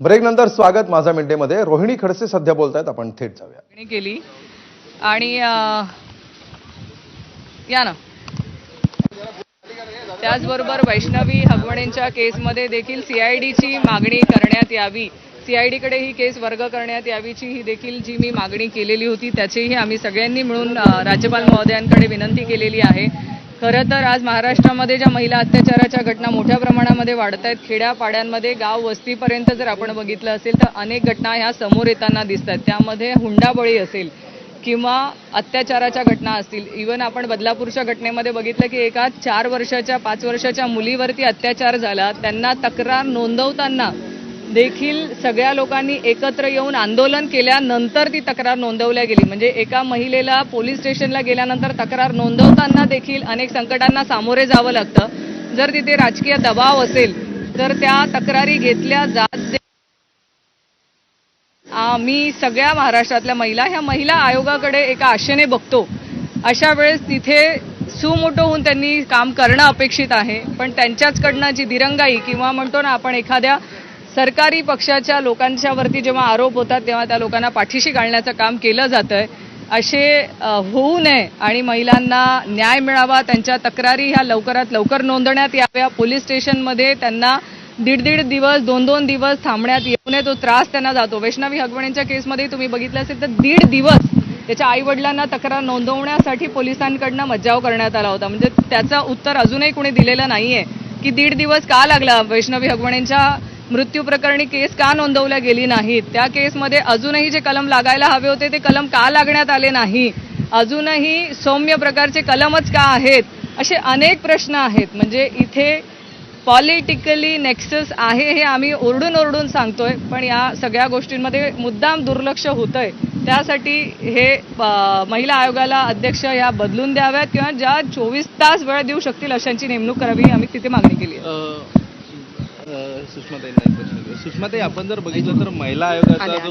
Break नंतर स्वागत माझा मिंटेमध्ये रोहिणी खडसे सध्या बोलतायत आपण थेट जाऊया. केली. आणि या ना. त्याचबरोबर वैष्णवी हगवणेंच्या केसमध्ये देखील सीआयडीची मागणी करण्यात यावी. सीआयडीकडे ही केस वर्ग करण्यात यावीची ही देखील जी मी मागणी केलेली होती त्याचीही आम्ही सगळ्यांनी मिळून राज्यपाल महोदयांकडे विनंती केलेली आहे. खरं तर आज महाराष्ट्रामध्ये ज्या महिला अत्याचाराच्या घटना मोठ्या प्रमाणामध्ये वाढत आहेत खेड्यापाड्यांमध्ये गाव वस्तीपर्यंत जर आपण बघितलं असेल तर अनेक घटना ह्या समोर येताना दिसत आहेत. त्यामध्ये हुंडाबळी असेल किंवा अत्याचाराच्या घटना असतील. इवन आपण बदलापूरच्या घटनेमध्ये बघितलं की एका चार वर्षाच्या पाच वर्षाच्या मुलीवरती अत्याचार झाला. त्यांना तक्रार नोंदवताना देखील सगळ्या लोकांनी एकत्र येऊन आंदोलन केल्यानंतर ती तक्रार नोंदवल्या गेली. म्हणजे एका महिलेला पोलीस स्टेशनला गेल्यानंतर तक्रार नोंदवताना देखील अनेक संकटांना सामोरे जावं लागतं. जर तिथे राजकीय दबाव असेल तर त्या तक्रारी घेतल्या जात मी सगळ्या महाराष्ट्रातल्या महिला ह्या महिला आयोगाकडे एका आशेने बघतो. अशा वेळेस तिथे सुमोटो होऊन त्यांनी काम करणं अपेक्षित आहे. पण त्यांच्याचकडनं जी दिरंगाई किंवा म्हणतो ना आपण एखाद्या सरकारी पक्षाच्या लोकांच्यावरती जेव्हा आरोप होतात तेव्हा त्या लोकांना पाठीशी घालण्याचं काम केलं जातंय. असे होऊ नये आणि महिलांना न्याय मिळावा त्यांच्या तक्रारी ह्या लवकरात लवकर नोंदवण्यात याव्या. पोलीस स्टेशनमध्ये त्यांना दीड दीड दिवस दोन दोन दिवस थांबण्यात येऊ नये तो त्रास त्यांना जातो. वैष्णवी हगवणेंच्या केसमध्ये तुम्ही बघितलं असेल तर दीड दिवस त्याच्या आईवडिलांना तक्रार नोंदवण्यासाठी पोलिसांकडनं मज्जाव करण्यात आला होता. म्हणजे त्याचं उत्तर अजूनही कुणी दिलेलं नाहीये. की दीड दिवस का लागला? वैष्णवी हगवणेंच्या मृत्यू प्रकरणी केस का नोंदवल्या गेली नाहीत? त्या केसमध्ये अजूनही जे कलम लागायला हवे होते ते कलम का लागण्यात आले नाही? अजूनही सौम्य प्रकारचे कलमच का आहेत? असे अनेक प्रश्न आहेत. म्हणजे इथे पॉलिटिकली नेक्सस आहे हे आम्ही ओरडून ओरडून सांगतोय पण या सगळ्या गोष्टींमध्ये मुद्दाम दुर्लक्ष होतंय. त्यासाठी हे महिला आयोगाला अध्यक्ष या बदलून द्याव्यात किंवा ज्या चोवीस तास वेळ देऊ शकतील अशांची नेमणूक करावी आम्ही तिथे मागणी केली आहे. सुषमाताईंना एक प्रश्न सुषमाताई आपण जर बघितलं तर महिला आयोगाचा जो